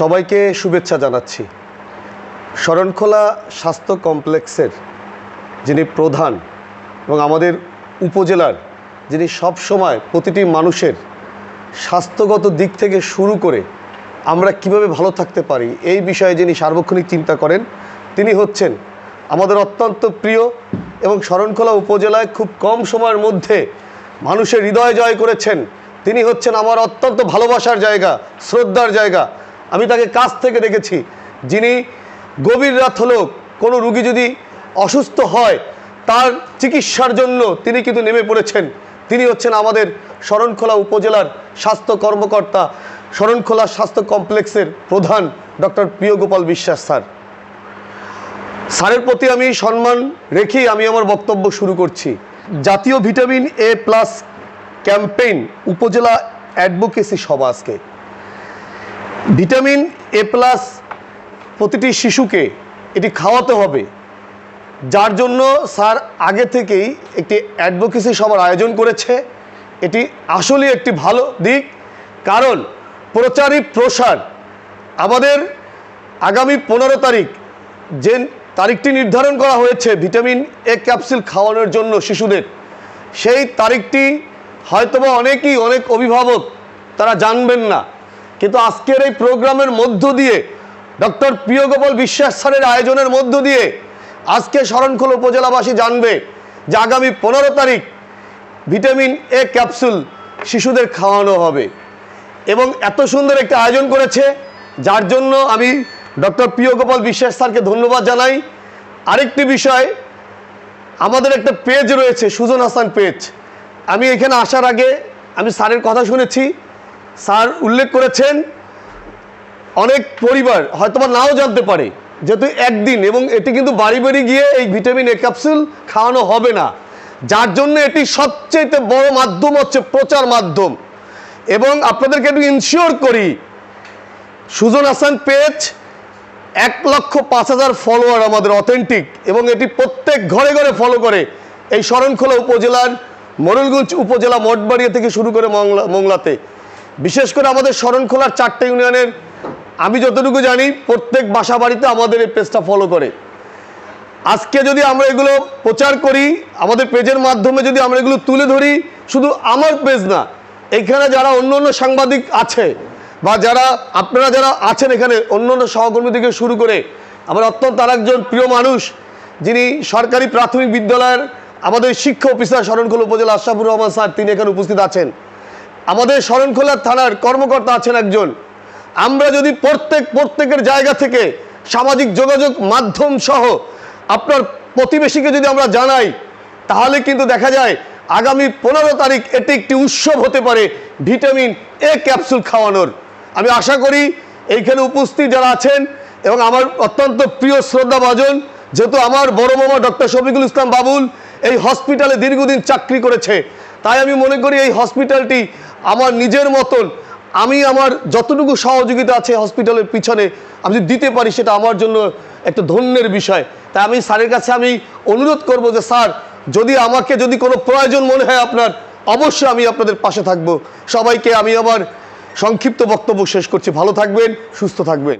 সবাইকে শুভেচ্ছা জানাচ্ছি। শরণখোলা স্বাস্থ্য কমপ্লেক্সের যিনি প্রধান এবং আমাদের উপজেলার যিনি সব সময় প্রতিটি মানুষের স্বাস্থ্যগত দিক থেকে শুরু করে আমরা কীভাবে ভালো থাকতে পারি, এই বিষয়ে যিনি সার্বক্ষণিক চিন্তা করেন, তিনি হচ্ছেন আমাদের অত্যন্ত প্রিয় এবং শরণখোলা উপজেলায় খুব কম সময়ের মধ্যে মানুষের হৃদয় জয় করেছেন। তিনি হচ্ছেন আমার অত্যন্ত ভালোবাসার জায়গা, শ্রদ্ধার জায়গা। আমি তাকে কাছ থেকে দেখেছি। যিনি গভীর রাত হলেও কোনো রুগী যদি অসুস্থ হয়, তার চিকিৎসার জন্য তিনি কিন্তু নেমে পড়েছেন। তিনি হচ্ছেন আমাদের শরণখোলা উপজেলার স্বাস্থ্য কর্মকর্তা, শরণখোলা স্বাস্থ্য কমপ্লেক্সের প্রধান ডক্টর প্রিয়গোপাল বিশ্বাস স্যার। স্যারের প্রতি আমি সম্মান রেখেই আমি আমার বক্তব্য শুরু করছি। জাতীয় ভিটামিন এ প্লাস ক্যাম্পেইন উপজেলা অ্যাডভোকেসি সভা আজকে। ভিটামিন এ প্লাস প্রতিটি শিশুকে এটি খাওয়াতে হবে। যার জন্য স্যার আগে থেকেই একটি অ্যাডভোকেসি সভার আয়োজন করেছে। এটি আসলে একটি ভালো দিক। কারণ প্রচারই প্রসার আমাদের আগামী পনেরো তারিখ যে তারিখটি নির্ধারণ করা হয়েছে ভিটামিন এ ক্যাপসুল খাওয়ানোর জন্য শিশুদের, সেই তারিখটি হয়তোবা অনেকেই অনেক অভিভাবক তারা জানবেন না। কিন্তু আজকের এই প্রোগ্রামের মধ্য দিয়ে ডক্টর প্রিয়গোপাল বিশ্বাস স্যারের আয়োজনের মধ্য দিয়ে আজকে শরণখোল উপজেলাবাসী জানবে যে আগামী পনেরো তারিখ ভিটামিন এ ক্যাপসুল শিশুদের খাওয়ানো হবে। এবং এত সুন্দর একটা আয়োজন করেছে, যার জন্য আমি ডক্টর প্রিয়গোপাল বিশ্বাস স্যারকে ধন্যবাদ জানাই। আরেকটি বিষয়, আমাদের একটা পেজ রয়েছে, সুজন হাসান পেজ। আমি এখানে আসার আগে আমি স্যারের কথা শুনেছি। স্যার উল্লেখ করেছেন, অনেক পরিবার হয়তোবা নাও জানতে পারে, যেহেতু একদিন এবং এটি কিন্তু বাড়ি বাড়ি গিয়ে এই ভিটামিন এ ক্যাপসুল খাওয়ানো হবে না। যার জন্য এটি সবচেয়ে বড় মাধ্যম হচ্ছে প্রচার মাধ্যম। এবং আপনাদেরকে একটু ইনশিওর করি, সুজন হাসান পেজ এক লক্ষ পাঁচ হাজার ফলোয়ার আমাদের অথেন্টিক এবং এটি প্রত্যেক ঘরে ঘরে ফলো করে। এই শরণখোলা উপজেলার মোড়লগঞ্জ উপজেলা মঠবাড়িয়া থেকে শুরু করে মংলা মোংলাতে। বিশেষ করে আমাদের শরণখোলার চারটে ইউনিয়নের, আমি যতটুকু জানি, প্রত্যেক বাসা বাড়িতে আমাদের এই পেজটা ফলো করে। আজকে যদি আমরা এগুলো প্রচার করি, আমাদের পেজের মাধ্যমে যদি আমরা এগুলো তুলে ধরি, শুধু আমার পেজ না, এখানে যারা অন্য অন্য সাংবাদিক আছে, বা যারা, আপনারা যারা আছেন এখানে, অন্য অন্য সহকর্মী থেকে শুরু করে, আমার অত্যন্ত আরেকজন প্রিয় মানুষ, যিনি সরকারি প্রাথমিক বিদ্যালয়ের আমাদের শিক্ষা অফিসার শরণখোলা উপজেলা আশরাফুর রহমান স্যার, তিনি এখানে উপস্থিত আছেন। আমাদের শরণখোলা থানার কর্মকর্তা আছেন একজন। আমরা যদি প্রত্যেক, প্রত্যেকের জায়গা থেকে সামাজিক যোগাযোগ মাধ্যম সহ আপনার প্রতিবেশীকে যদি আমরা জানাই, তাহলে কিন্তু দেখা যায় আগামী পনেরো তারিখ এটি একটি উৎসব হতে পারে ভিটামিন এ ক্যাপসুল খাওয়ানোর। আমি আশা করি এইখানে উপস্থিত যারা আছেন এবং আমার অত্যন্ত প্রিয় শ্রদ্ধা ভাজন যেহেতু আমার বড় মামা ডক্টর শফিকুল ইসলাম বাবুল এই হসপিটালে দীর্ঘদিন চাকরি করেছে, তাই আমি মনে করি এই হসপিটালটি আমার নিজের মতন, আমি আমার যতটুকু সহযোগিতা আছে হসপিটালের পিছনে, আমি যদি দিতে পারি সেটা আমার জন্য একটা ধন্যের বিষয়। তাই আমি স্যারের কাছে আমি অনুরোধ করব যে, স্যার, যদি আমাকে যদি কোনো প্রয়োজন মনে হয় আপনার, অবশ্যই আমি আপনাদের পাশে থাকব। সবাইকে আমি আমার সংক্ষিপ্ত বক্তব্য শেষ করছি। ভালো থাকবেন, সুস্থ থাকবেন।